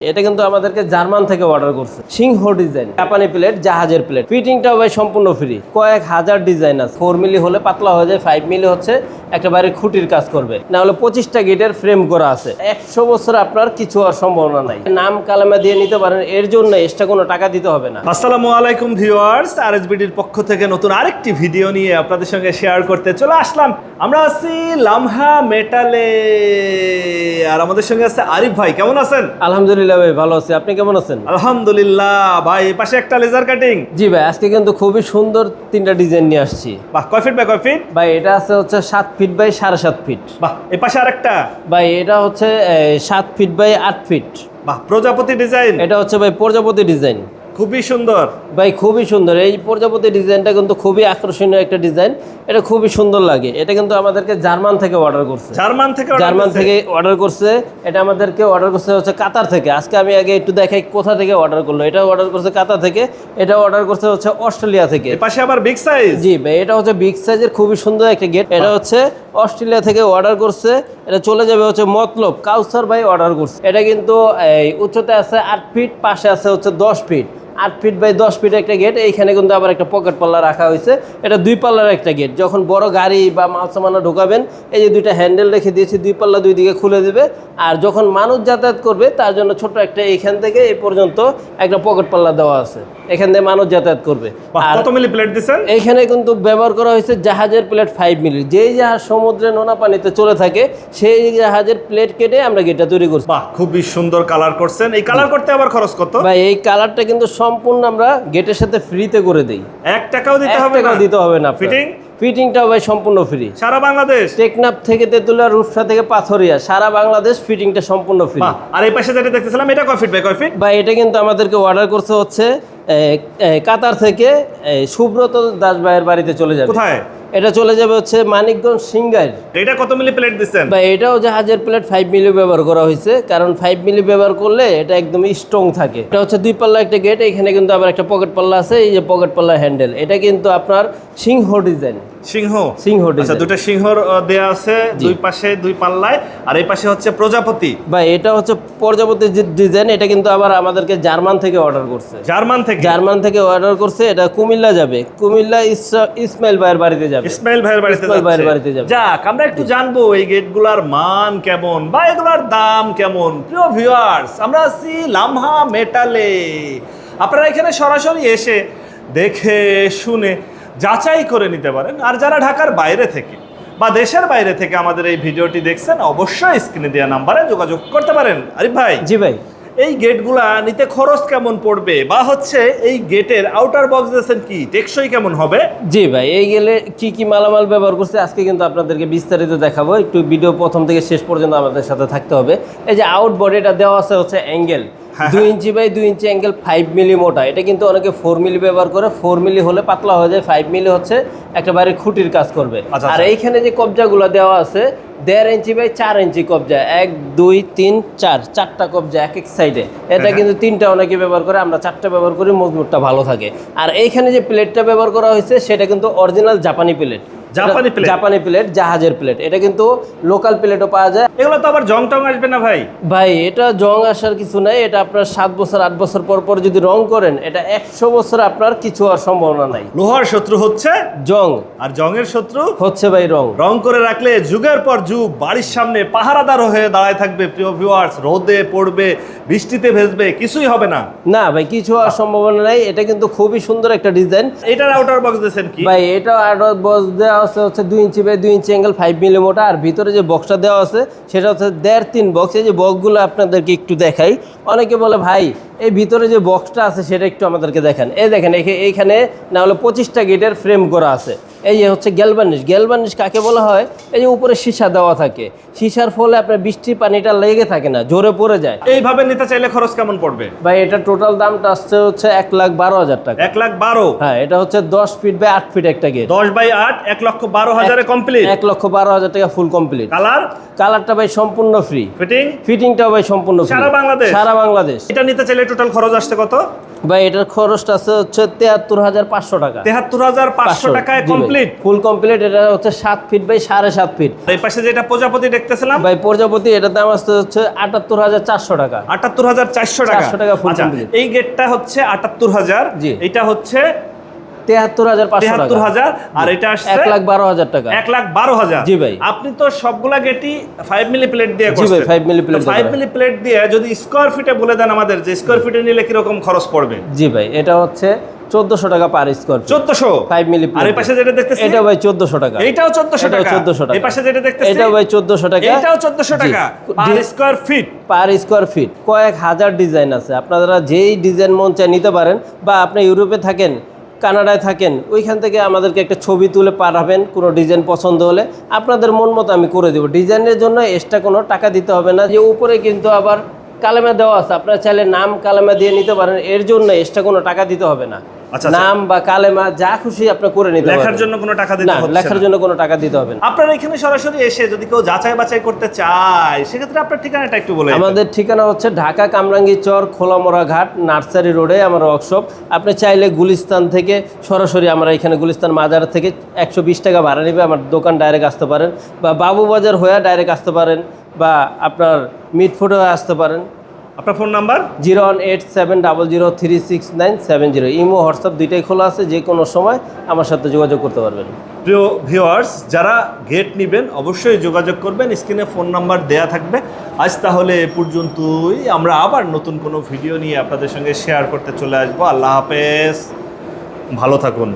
এটা কিন্তু আমাদেরকে জার্মান থেকে অর্ডার করছে। সিংহ ডিজাইন জাপানি প্লেট জাহাজের প্লেট ফিটিংটাও ভাই সম্পূর্ণ ফ্রি কয়েক হাজার ডিজাইন আছে। ফোর মিলি হলে পাতলা হয়ে যায় ফাইভ মিলি হচ্ছে একটা একেবারে খুঁটির কাজ করবে। না হলে পঁচিশটা গেটের ফ্রেম করা আছে। একশো বছর আপনার কিছু হওয়ার সম্ভাবনা নাই। নাম কালামে দিয়ে নিতে পারেন এর জন্য এক্সট্রা কোনো টাকা দিতে হবে না। আসসালামু আলাইকুম ভিউয়ার্স আরএসবিডির পক্ষ থেকে নতুন আরেকটি ভিডিও নিয়ে আপনাদের সঙ্গে শেয়ার করতে চলে আসলাম। আমরা আছি লামহা মেটালে। আর আমাদের সঙ্গে আছে আরিফ ভাই কেমন আছেন? আলহামদুলিল্লাহ ভাই ভালো আছি। আপনি কেমন আছেন? আলহামদুলিল্লাহ ভাই পাশে একটা লেজার কাটিং জি ভাই আজকে কিন্তু খুবই সুন্দর তিনটা ডিজাইন নিয়ে আসছি। বাহ কয় ফিট বাই কয় ফিট ভাই এটা আছে হচ্ছে সাত ফিট বাই সাড়ে সাত ফিট বাহ এই পাশে আরেকটা? ভাই এটা হচ্ছে সাত ফিট বাই আট ফিট বাহ প্রজাপতি ডিজাইন এটা হচ্ছে ভাই প্রজাপতি ডিজাইন খুবই সুন্দর। ভাই খুবই সুন্দর। এই প্রজাপতি ডিজাইনটা কিন্তু খুবই আকর্ষণীয় একটা ডিজাইন। এটা খুবই সুন্দর লাগে। এটা কিন্তু আমাদেরকে জার্মান থেকে অর্ডার করছে। জার্মান থেকে জার্মান থেকে অর্ডার করছে। এটা আমাদেরকে অর্ডার করছে হচ্ছে কাতার থেকে। আজকে আমি আগে একটু দেখাই কোথা থেকে অর্ডার করল। এটা অর্ডার করছে কাতার থেকে। এটা অর্ডার করছে হচ্ছে অস্ট্রেলিয়া থেকে। পাশে আবার বিগ সাইজ জি ভাই এটা হচ্ছে বিগ সাইজের খুবই সুন্দর একটা গেট এটা হচ্ছে অস্ট্রেলিয়া থেকে অর্ডার করছে। এটা চলে যাবে হচ্ছে মতলব কাউসার ভাই অর্ডার করছে। এটা কিন্তু এই উচ্চতা আছে আট ফিট পাশে আছে হচ্ছে দশ ফিট আট ফিট বাই দশ ফিট একটা গেট এইখানে কিন্তু আবার একটা পকেট পাল্লা রাখা হয়েছে। এটা দুই পাল্লার একটা গেট যখন বড় গাড়ি বা মাল সামানা ঢোকাবেন এই যে দুইটা হ্যান্ডেল রেখে দিয়েছি দুই পাল্লা দুই দিকে খুলে দেবে। আর যখন মানুষ যাতায়াত করবে তার জন্য ছোট একটা এইখান থেকে এই পর্যন্ত একটা পকেট পাল্লা দেওয়া আছে। এখান থেকে মানুষ যাতায়াত করবে। আর কত মিলি প্লেট কিন্তু ব্যবহার করা হয়েছে জাহাজের প্লেট ফাইভ মিলি। যেই জাহাজ সমুদ্রে নোনা পানিতে চলে থাকে সেই জাহাজের প্লেট কেটে আমরা গেটটা তৈরি করছি। বাহ খুবই সুন্দর কালার করছেন। এই কালার করতে আবার খরচ কত? ভাই এই কালারটা কিন্তু সম্পূর্ণ আমরা গেটের সাথে ফ্রিতে করে দিই। এক টাকাও দিতে হবে না। দিতে হবে না ফিটিং ফিটিংটাও ভাই সম্পূর্ণ ফ্রি সারা বাংলাদেশ? টেকনাপ থেকে তেতুলা রূপসা থেকে পাথরিয়া সারা বাংলাদেশ ফিটিংটা সম্পূর্ণ ফ্রি আর এই পাশে যেটা দেখতেছিলাম এটা কয় ফিট বাই কয় ফিট ভাই এটা কিন্তু আমাদেরকে অর্ডার করতে হচ্ছে কাতার থেকে সুব্রত দাস ভাইয়ের বাড়িতে চলে যাবে। কোথায়? এটা চলে যাবে হচ্ছে মানিকগঞ্জ সিঙ্গার এটা কত মিলি প্লেট দিচ্ছেন? বা এটাও জাহাজের প্লেট ফাইভ মিলি ব্যবহার করা হয়েছে কারণ ফাইভ মিলি ব্যবহার করলে এটা একদম স্ট্রং থাকে। এটা হচ্ছে দুই পাল্লা একটা গেট এখানে কিন্তু আবার একটা পকেট পাল্লা আছে এই যে পকেট পাল্লা হ্যান্ডেল এটা কিন্তু আপনার সিংহ ডিজাইন সিংহ। সিংহ আচ্ছা দুটো সিংহ দেয়া আছে দুই পাশে দুই পাল্লায় আর এই পাশে হচ্ছে প্রজাপতি। বা এটা হচ্ছে প্রজাপতি যে ডিজাইন এটা কিন্তু আবার আমাদেরকে জার্মান থেকে অর্ডার করছে। জার্মান থেকে। জার্মান থেকে অর্ডার করছে এটা কুমিল্লা যাবে। কুমিল্লা ইসমাইল ভাইয়ের বাড়িতে যাবে। ইসমাইল ভাইয়ের বাড়িতে ইসমাইল ভাইয়ের বাড়িতে যাবে। যাক আমরা একটু জানব এই গেটগুলার মান কেমন বা এগুলার দাম কেমন। প্রিয় ভিউয়ার্স আমরা আছি লামহা মেটালে। আপনারা এখানে সরাসরি এসে দেখে শুনে যাচাই করে নিতে পারেন। আর যারা ঢাকার বাইরে থেকে বা দেশের বাইরে থেকে আমাদের এই ভিডিওটি দেখছেন অবশ্যই স্ক্রিনে দেওয়া নাম্বারে যোগাযোগ করতে পারেন। আরিফ ভাই জি ভাই। এই গেটগুলা নিতে খরচ কেমন পড়বে? বা হচ্ছে এই গেটের আউটার বক্স দিয়েছেন কি টেকসই কেমন হবে? জি ভাই এই গেলে কি কি মালামাল ব্যবহার করছে আজকে কিন্তু আপনাদেরকে বিস্তারিত দেখাবো। একটু ভিডিও প্রথম থেকে শেষ পর্যন্ত আমাদের সাথে থাকতে হবে। এই যে আউট বডিটা দেওয়া আছে হচ্ছে অ্যাঙ্গেল দুই ইঞ্চি বাই দুই ইঞ্চি অ্যাঙ্গেল ফাইভ মিলি মোটা। এটা কিন্তু অনেকে ফোর মিলি ব্যবহার করে। ফোর মিলি হলে পাতলা হয়ে যায় ফাইভ মিলি হচ্ছে একেবারে খুঁটির কাজ করবে। আচ্ছা, আর আচ্ছা। এইখানে যে কবজাগুলো দেওয়া আছে দেড় ইঞ্চি বাই চার ইঞ্চি কবজা। এক দুই তিন চার চারটা কবজা এক এক সাইডে এটা হ্যাঁ। কিন্তু তিনটা অনেকে ব্যবহার করে আমরা চারটা ব্যবহার করি মজবুতটা ভালো থাকে। আর এইখানে যে প্লেটটা ব্যবহার করা হয়েছে সেটা কিন্তু অরিজিনাল জাপানি প্লেট জাপানি plate? জাপানি প্লেট জাহাজের প্লেট এটা কিন্তু লোকাল প্লেটও পাওয়া যায়। এগুলো তো আবার জং টং আসবে না ভাই? ভাই এটা জং আসার কিছু নাই এটা আপনার সাত বছর আট বছর পর পর যদি রং করেন এটা একশো বছর আপনার কিছু হওয়ার সম্ভাবনা নাই। লোহার শত্রু হচ্ছে? জং। আর জংয়ের শত্রু? হচ্ছে ভাই রং। রং করে রাখলে যুগের পর যুগ বাড়ির সামনে পাহারাদার হয়ে দাঁড়ায় থাকবে প্রিয় ভিউয়ার্স রোদে পড়বে বৃষ্টিতে ভেজবে কিছুই হবে না। না ভাই কিছু হওয়ার সম্ভাবনা নাই এটা কিন্তু খুবই সুন্দর একটা ডিজাইন এটার আউটার বক্স দিয়েছেন কি? ভাই এটা আরও বক্স দেওয়া আছে হচ্ছে দুই ইঞ্চি বাই দুই ইঞ্চি অ্যাঙ্গেল ফাইভ মিলি মোটা আর ভিতরে যে বক্সটা দেওয়া আছে, সেটা হচ্ছে দেড় তিন বক্স এই যে বক্সগুলো আপনাদেরকে একটু দেখাই। অনেকে বলে, ভাই এই ভিতরে যে বক্সটা আছে সেটা একটু আমাদেরকে দেখেন। এই দেখেন এইখানে না হলে পঁচিশটা গেটের ফ্রেম করা আছে। এই যে হচ্ছে গ্যালবানিশ গ্যালবানিশ কাকে বলা হয়? এই যে উপরে সীসা দেওয়া থাকে। সীসার ফলে আপনার বৃষ্টির পানিটা লেগে থাকে না জোরে পড়ে যায়। এইভাবে নিতে চাইলে খরচ কেমন পড়বে? ভাই এটা টোটাল দামটা আসছে হচ্ছে এক লাখ বারো হাজার টাকা। এক লাখ বারো? হ্যাঁ এটা হচ্ছে দশ ফিট বাই আট ফিট একটা গেট দশ বাই আট এক লক্ষ বারো হাজারে কমপ্লিট এক লক্ষ বারো হাজার টাকা ফুল কমপ্লিট কালার কালারটা ভাই সম্পূর্ণ ফ্রি ফিটিং ফিটিংটাও ভাই সম্পূর্ণ সারা বাংলাদেশ? সারা বাংলাদেশ। এটা নিতে চাইলে টোটাল খরচ আসছে কত? ভাই এটার খরচটা আছে হচ্ছে তেহাত্তর হাজার পাঁচশো টাকা। তেহাত্তর হাজার পাঁচশো টাকায় কমপ্লিট ফুল কমপ্লিট এটা হচ্ছে সাত ফিট বাই সাড়ে সাত ফিট এই পাশে যেটা প্রজাপতি দেখতেছিলাম? ভাই প্রজাপতি এটার দাম আসতে হচ্ছে আটাত্তর হাজার চারশো টাকা। আটাত্তর হাজার চারশো টাকা। 400 টাকা ফুল আচ্ছা এই গেটটা হচ্ছে আটাত্তর হাজার। জি। এটা হচ্ছে তেহাত্তর হাজার তেহাত্তর হাজার আর এটা আসছে এক লাখ বারো হাজার টাকা। এক লাখ বারো হাজার। জি ভাই। আপনি তো সবগুলা গেটই ফাইভ মিলি প্লেট দিয়ে জি ভাই, 5 milli plate five milli plate দিয়ে যদি স্কোয়ার ফিটে বলে দেন আমাদের যে স্কোয়ার ফিটে নিলে কীরকম খরচ পড়বে? জি ভাই এটা হচ্ছে চোদ্দশো টাকা পার স্কোয়ার চোদ্দশো? ফাইভ মিলি আর এই পাশে যেটা দেখতেছি? এটা ভাই চোদ্দশো টাকা। এইটাও চোদ্দশো এটাও টাকা। 1400 টাকা। এই পাশে যেটা দেখতেছি? ভাই চোদ্দশো টাকা। চোদ্দশো টাকা। Per square feet per square feet কয়েক হাজার ডিজাইন আছে। আপনারা যেই ডিজাইন মন চায় নিতে পারেন বা আপনি ইউরোপে থাকেন কানাডায় থাকেন, ওইখান থেকে আমাদেরকে একটা ছবি তুলে পাঠাবেন, কোনো ডিজাইন পছন্দ হলে। আপনাদের মন মতো আমি করে দেবো। ডিজাইনের জন্য এক্সট্রা কোনো টাকা দিতে হবে না। যে উপরে কিন্তু আবার কালেমা দেওয়া আছে, আপনারা চাইলে নাম কালেমা দিয়ে নিতে পারেন। এর জন্য এক্সট্রা কোনো টাকা দিতে হবে না। নাম বা কালেমা যা খুশি আপনি করে নিতে লেখার জন্য কোনো টাকা দিতে না লেখার জন্য কোনো টাকা দিতে হবে না। আপনারা এখানে সরাসরি এসে যদি কেউ যাচাই বাছাই করতে চায় সেক্ষেত্রে আপনার ঠিকানাটা একটু বলে আমাদের ঠিকানা হচ্ছে ঢাকা কামরাঙ্গি চর খোলামোড়া ঘাট নার্সারি রোডে আমার ওয়ার্কশপ আপনি চাইলে গুলিস্তান থেকে সরাসরি আমরা এখানে গুলিস্তান মাজার থেকে একশো বিশ টাকা ভাড়া নেবে আমার দোকান ডাইরেক্ট আসতে পারেন। বা বাবু বাজার হয়ে ডাইরেক্ট আসতে পারেন বা আপনার মিটফুট আসতে পারেন। আপনার phone number? Zero one eight seven double zero three six nine seven zero. Imo WhatsApp দুইটাই খোলা আছে যে কোনো সময় আমার সাথে যোগাযোগ করতে পারবেন। প্রিয় ভিউয়ার্স যারা গেট নেবেন অবশ্যই যোগাযোগ করবেন। স্ক্রিনে ফোন নাম্বার দেয়া থাকবে। আজ তাহলে এ পর্যন্তই। আমরা আবার নতুন কোনো ভিডিও নিয়ে আপনাদের সঙ্গে শেয়ার করতে চলে আসব। আল্লাহ হাফেজ। ভালো থাকুন।